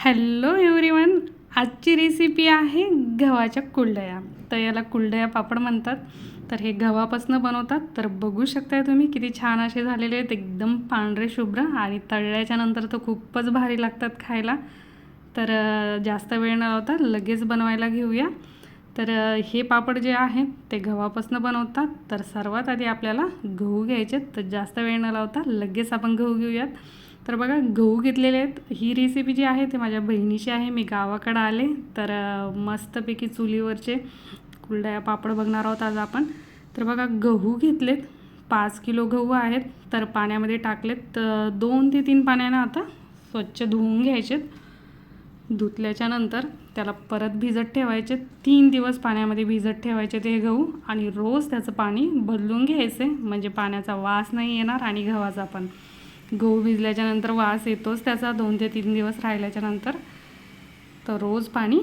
Hello everyone आजची recipe आहे गव्हाच्या कुलडया तर याला कुलडया पापड म्हणतात. तर हे गव्हापासून बनवतात. तर बघू शकताय तुम्ही किती छान असे झालेले आहेत. एकदम पांढरे शुभ्र आणि तळल्याच्या नंतर तर खूपच भारी लागतात खायला. तर जास्त वेळ न लावता लगेच बनवायला घेऊया. तर हे पापड जे आहेत ते गव्हापासून बनवतात. तर सर्वात आधी आपल्याला गहू घ्यायचे तर जास्त वेळ न लावता लगेच आपण गहू घेऊयात. तर बघा गहू घेतलेले आहेत. ही रेसिपी जी आहे ते माझ्या बहिणीची आहे. मी गावाकडं आले. तर मस्तपैकी चुलीवरचे कुलड्या पापड बघणार आहोत आज आपण. तर बघा गहू घेतलेत. पाच किलो गहू आहेत. तर पाण्यामध्ये टाकलेत. तर दोन ते तीन पाण्यानं आता स्वच्छ धुवून घ्यायचेत. धुतल्याच्या नंतर त्याला परत भिजत ठेवायचे. तीन दिवस पाण्यामध्ये भिजत ठेवायचे ते गहू. आणि रोज त्याचं पाणी बदलून घ्यायचे. म्हणजे पाण्याचा वास नाही येणार आणि गव्हाचा पण. गहू भिजल्याच्यानंतर वास येतोच त्याचा दोन ते तीन दिवस राहिल्याच्यानंतर तर रोज पाणी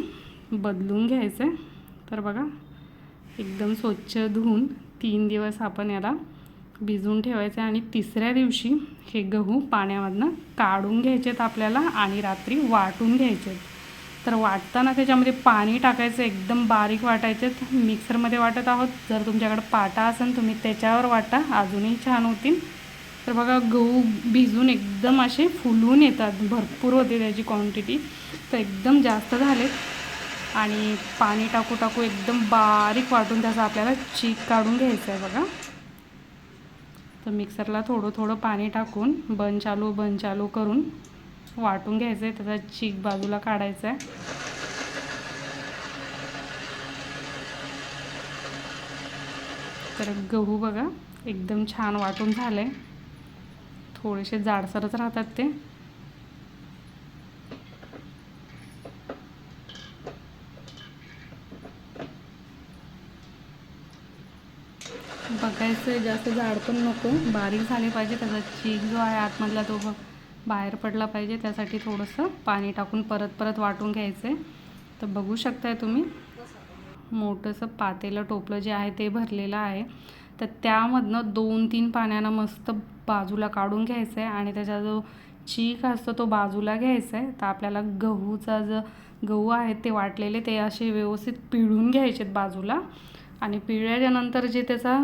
बदलून घ्यायचं. तर बघा एकदम स्वच्छ धुवून तीन दिवस आपण याला भिजवून ठेवायचे आणि तिसऱ्या दिवशी हे गहू पाण्यामधनं काढून घ्यायचेत आपल्याला आणि रात्री वाटून घ्यायचेत तर वाटताना त्याच्यामध्ये पाणी टाकायचं एकदम बारीक वाटायचे. मिक्सरमध्ये वाटत आहोत जर तुमच्याकडे पाटा असेल तुम्ही त्याच्यावर वाटा अजूनही छान होतील. तर बघा गहू भिजून एकदम असे फुलून येतात. भरपूर होते त्याची क्वांटिटी तर एकदम जास्त झाले आणि पाणी टाकू टाकू एकदम बारीक वाटून त्याचा आपल्याला चीक काढून घ्यायचं आहे बघा. तर मिक्सरला थोडं थोडं पाणी टाकून बंद चालू बंद चालू करून वाटून घ्यायचं आहे त्याचा चीक बाजूला काढायचा आहे तर गहू बघा एकदम छान वाटून झालं आहे थोडेसे जाडसरच राहतात ते. बघायचं जास्त जाड पण नको. बारीक झाले पाहिजे त्याचा चीक जो आहे आतमधला तो बाहेर पडला पाहिजे. त्यासाठी थोडंसं पाणी टाकून परत परत वाटून घ्यायचं आहे तर बघू शकताय तुम्ही. मोठंसं पातेलं टोपलं जे आहे ते भरलेलं आहे. तर त्यामधनं दोन तीन पाण्यानं मस्त बाजूला काढून घ्यायचं आहे आणि त्याचा जो चीक असतो तो बाजूला घ्यायचा आहे तर आपल्याला गहूचा जो गहू आहेत ते वाटलेले ते असे व्यवस्थित पिळून घ्यायचेत बाजूला. आणि पिळल्याच्यानंतर जे त्याचा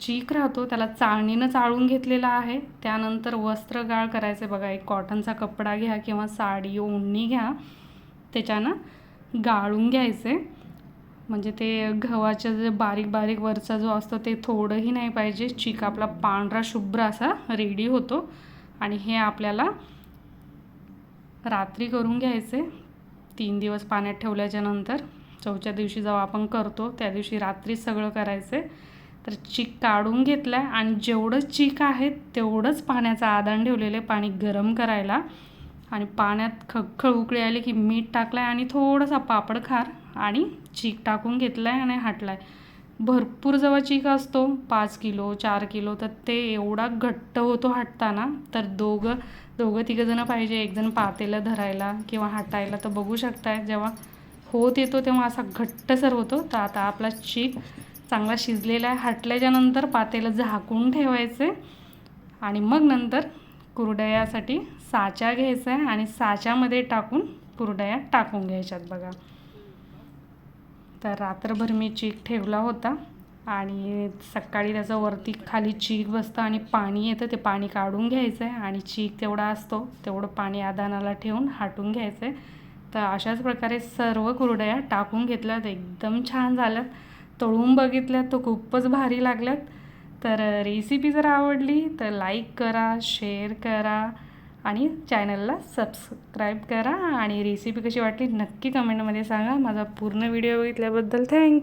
चीक राहतो त्याला चाळणीनं चाळून घेतलेला आहे. त्यानंतर वस्त्रगाळ करायचं बघा एक कॉटनचा कपडा घ्या किंवा साडी ओढणी घ्या. त्याच्यानं गाळून घ्यायचे म्हणजे ते गव्हाच्या जे बारीक बारीक वरचा जो असतो ते थोडंही नाही पाहिजे. चीक आपला पांढरा शुभ्र असा रेडी होतो. आणि हे आपल्याला रात्री करून घ्यायचे. तीन दिवस पाण्यात ठेवल्याच्या नंतर. चौथ्या दिवशी जेव्हा आपण करतो त्या दिवशी रात्री सगळं करायचं. तर चीक काढून घेतलं आहे आणि जेवढं चीक आहे तेवढंच पाण्याचं आदान ठेवलेलं आहे पाणी गरम करायला. आणि पाण्यात खखळ उकळी आली की मीठ टाकलं आहे आणि थोडासा पापड खार. आणि चीक टाकून घेतला आहे आणि हाटला आहे भरपूर जेव्हा चीक असतो पाच किलो चार किलो तर ते एवढा घट्ट होतो हाटताना तर दोघं दोघं तिघंजणं पाहिजे एकजण पातेला धरायला किंवा हाटायला तर बघू शकताय. जेव्हा होत येतो तेव्हा असा घट्टसर होतो. तर आता आपला चीक चांगला शिजलेला आहे. हाटल्याच्यानंतर पातेला झाकून ठेवायचे आणि मग नंतर कुरडयासाठी साचा घ्यायचा आहे आणि साच्यामध्ये टाकून कुरडया टाकून घ्यायच्यात बघा. तर रात्रभर मी चीक ठेवला होता आणि सकाळी त्याचं वरती खाली चीक बसतं आणि पाणी येतं ते पाणी काढून घ्यायचं आहे आणि चीक तेवढा असतो तेवढं पाणी आदानाला ठेवून हाटून घ्यायचं आहे तर अशाच प्रकारे सर्व कुरड्या टाकून घेतल्यात एकदम छान झाल्यात. तळून बघितल्यात तो खूपच भारी लागल्यात. तर रेसिपी जर आवडली तर लाईक करा शेअर करा. आणि चॅनलला सबस्क्राईब करा आणि रेसिपी कशी वाटली नक्की कमेंटमध्ये सांगा. माझा पूर्ण व्हिडिओ बघितल्याबद्दल थँक्यू